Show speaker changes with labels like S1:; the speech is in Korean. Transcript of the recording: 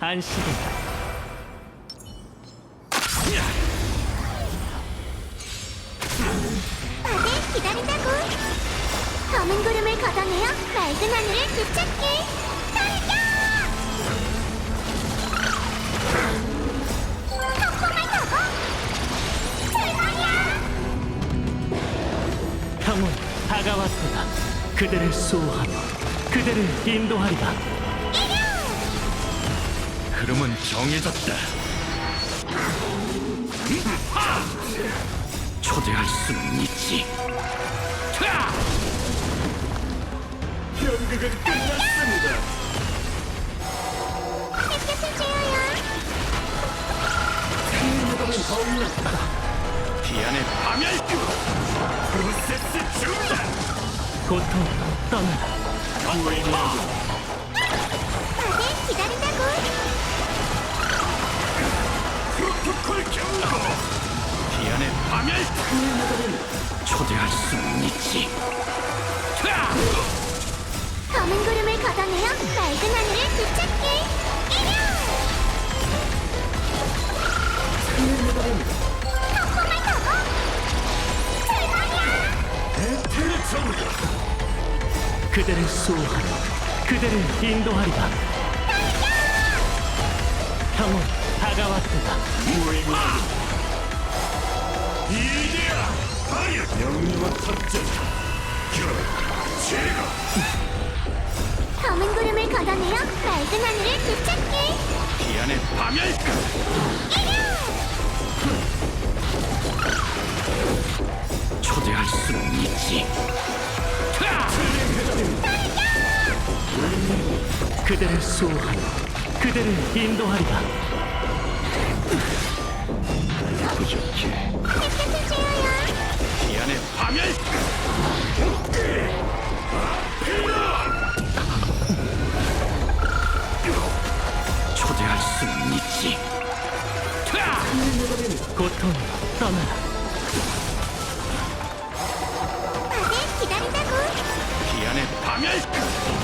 S1: 안식이다.
S2: 다들 기다린다고 검은 구름을 걷어내어 맑은 하늘을 되찾게 달려 폭풍을 타고 출발이야
S1: 형은 다가왔도다. 그대를 수호하며 그대를 인도하리라.
S3: 흐름은 정해졌다. 초대할 수는 있지. 타! 연극은 끝났습니다.
S2: 햇볕을 쬐어요
S3: 기안의 파멸규! 프로세스 중단!
S1: 고통 떠나라.
S2: 다
S3: 기안의 파멸! 초대할 수는 있지. 타!
S2: 검은 구름을 걷어내어 맑은 하늘을 되찾게
S1: 그대를 수호하며 그대를 인도하리라. 형은 다가왔도다.
S3: 이리야! 파멸! 명령한 탑재! 결! 제거!
S2: 검은 구름을 걷어내어 맑은 하늘을 되찾게
S3: 기안의 파멸! 초대할 수는 있지. 타!
S1: 그대를 수호하며 그대를 인도하리라.
S3: 부족해. 기안의 파멸! 초대할 수는 있지. 타!
S1: 고통 떠나라.
S3: 기안의 파멸!